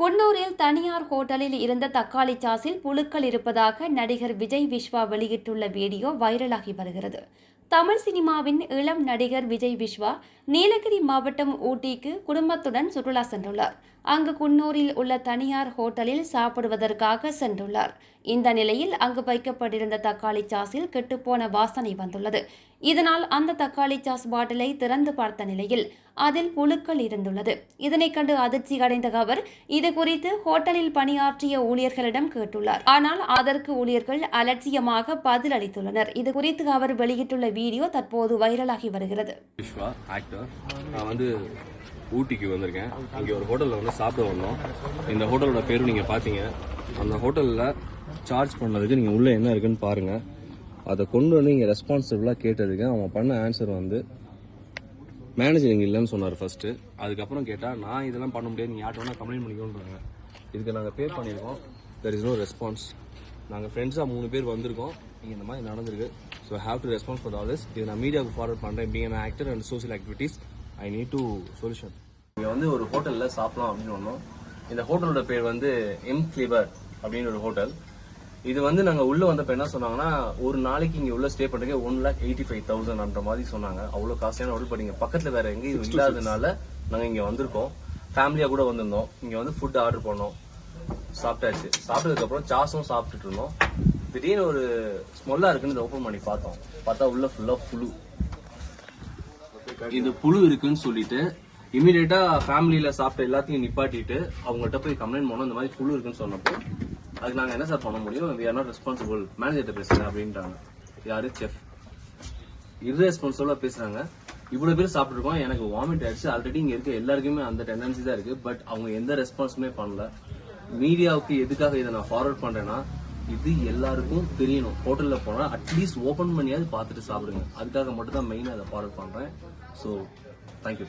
குன்னூரில் தனியார் ஹோட்டலில் இருந்த தக்காளி சாஸில் புழுக்கள் இருப்பதாக நடிகர் விஜய் விஸ்வா வெளியிட்டுள்ள வீடியோ வைரலாகி வருகிறது. தமிழ் சினிமாவின் இளம் நடிகர் விஜய் விஸ்வா நீலகிரி மாவட்டம் ஊட்டிக்கு குடும்பத்துடன் சுற்றுலா சென்றுள்ளார். அங்கு குன்னூரில் உள்ள தனியார் ஹோட்டலில் சாப்பிடுவதற்காக சென்றுள்ளார். இந்த நிலையில் அங்கு வைக்கப்பட்டிருந்த தக்காளி சாஸில் கெட்டுப்போன வாசனை வந்துள்ளது. இதனால் அந்த தக்காளி சாஸ் பாட்டிலை திறந்து பார்த்த நிலையில் அதில் புழுக்கள் இருந்துள்ளது. இதனைக் கண்டு அதிர்ச்சி அடைந்த அவர் இது குறித்து ஹோட்டலில் பணியாற்றிய ஊழியர்களிடம் கேட்டுள்ளார். ஆனால் அதற்கு ஊழியர்கள் அலட்சியமாக பதில் அளித்துள்ளனர். இது குறித்து அவர் வெளியிட்டுள்ள வீடியோ தற்போது வைரலாகி வருகிறது. ஊட்டிக்கு வந்திருக்கேன். இங்கே ஒரு ஹோட்டலில் வந்து சாப்பிட வந்தோம். இந்த ஹோட்டலோட பேரும் நீங்கள் பார்த்தீங்க அந்த ஹோட்டலில் சார்ஜ் பண்ணதுக்கு நீங்கள் உள்ளே என்ன இருக்குன்னு பாருங்கள் அதை கொண்டு வந்து இங்கே ரெஸ்பான்சிபிளாக கேட்டதுக்கு அவன் பண்ண ஆன்சர் வந்து மேனேஜர் இங்கே இல்லைன்னு சொன்னார் ஃபஸ்ட்டு அதுக்கப்புறம் கேட்டால் நான் இதெல்லாம் பண்ண முடியாது நீங்கள் யார்ட்ட வேணால் கம்ப்ளைண்ட் பண்ணிக்கோன்றாங்க. இதுக்கு நாங்கள் பே பண்ணியிருக்கோம். தெர் இஸ் நோ ரெஸ்பான்ஸ் நாங்கள் ஃப்ரெண்ட்ஸாக மூணு பேர் வந்திருக்கோம். இங்கே இந்த மாதிரி நடந்திருக்கு. So have to response for all this இது நான் மீடியாவுக்கு ஃபார்வர்ட் பண்ணுறேன் being actor and social activities I need to solution இங்கே வந்து ஒரு ஹோட்டலில் சாப்பிடலாம் அப்படின்னு வந்தோம் இந்த ஹோட்டலோட பேர் வந்து எம் கிளிவர் அப்படின்னு ஒரு ஹோட்டல். இது வந்து நாங்க உள்ள வந்தப்ப என்ன சொன்னாங்கன்னா ஒரு நாளைக்கு இங்க உள்ள ஸ்டே பண்றதுக்கு one lakh eighty five thousand அந்த மாதிரி சொன்னாங்க. அவ்வளவு காஸ்ட்லியான ஹோட்டல் பட் இங்க பக்கத்துல வேற எங்கேயும் இல்லாததுனால நாங்க இங்க வந்திருக்கோம். ஃபேமிலியா கூட வந்திருந்தோம். இங்க வந்து ஃபுட் ஆர்டர் பண்ணோம். சாப்பிட்டாச்சு. சாப்பிட்டதுக்கு அப்புறம் சாஸும் சாப்பிட்டுட்டு இருந்தோம். திடீர்னு ஒரு ஸ்மெல்லா இருக்குன்னு ஓபன் பண்ணி பார்த்தோம். பார்த்தா உள்ள ஃபுல்லா புழு. இந்த புழு இருக்குன்னு சொல்லிட்டு இமீடியட்டா ஃபேமிலியில சாப்பிட்ட எல்லாத்தையும் நிப்பாட்டிட்டு அவங்கள்ட்ட போய் கம்ப்ளைண்ட் பண்ணோம். இந்த மாதிரி புழு இருக்குன்னு சொன்னப்போ அதுக்கு நாங்க என்ன சார் பண்ண முடியும்? வி ஆர் நாட் ரெஸ்பான்சிபிள் மேனேஜர்கிட்ட பேசுங்க அப்படின்ட்டாங்க யாரு? செஃப் இர்ரெஸ்பான்சிபிளா பேசுறாங்க. இவ்வளவு பேர் சாப்பிட்டுருக்கோம். எனக்கு வாமிட் ஆயிடுச்சு. ஆல்ரெடி இங்க இருக்க எல்லாருக்குமே அந்த டெண்டன்சி தான் இருக்கு. பட் அவங்க எந்த ரெஸ்பான்ஸுமே பண்ணல. மீடியாவுக்கு எதுக்காக இதை நான் ஃபார்வர்ட் பண்றேன்னா இது எல்லாருக்கும் தெரியணும். ஹோட்டல்ல போனா அட்லீஸ்ட் ஓபன் பண்ணியாவது பார்த்துட்டு சாப்பிடுங்க. அதுக்காக மட்டும் தான் மெயினாக அதை ஃபாலோ பண்றேன். So thank you